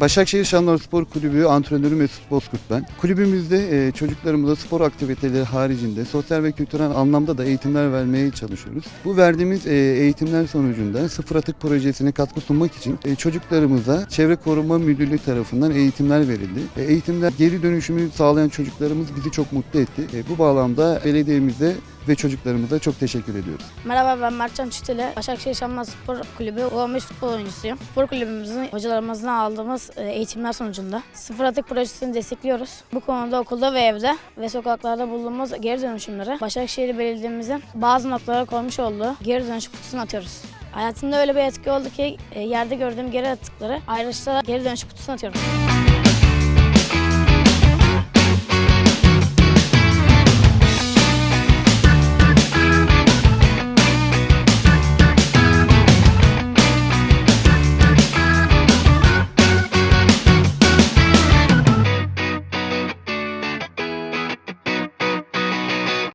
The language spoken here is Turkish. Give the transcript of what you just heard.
Başakşehir Şanlıurfa Kulübü antrenörü Mesut Bozkurt ben. Kulübümüzde e, çocuklarımıza spor aktiviteleri haricinde sosyal ve kültürel anlamda da eğitimler vermeye çalışıyoruz. Bu verdiğimiz e, eğitimler sonucunda sıfır atık projesine katkı sunmak için e, çocuklarımıza Çevre Koruma Müdürlüğü tarafından eğitimler verildi. E, eğitimler geri dönüşümü sağlayan çocuklarımız bizi çok mutlu etti. E, bu bağlamda belediyemize ve çocuklarımıza çok teşekkür ediyoruz. Merhaba ben Mertcan Çitili. Başakşehir Şanlıurfa Spor Kulübü U15 futbol oyuncusuyum. Spor kulübümüzün hocalarımızdan aldığımız e, eğitimler sonucunda sıfır atık projesini destekliyoruz. Bu konuda okulda ve evde ve sokaklarda bulduğumuz geri dönüşümleri Başakşehir Belediye'mizin bazı noktalara koymuş olduğu geri dönüşüm kutusuna atıyoruz. Hayatımda öyle bir etki oldu ki e, yerde gördüğüm geri atıkları ayrıştırarak geri dönüşüm kutusuna atıyorum.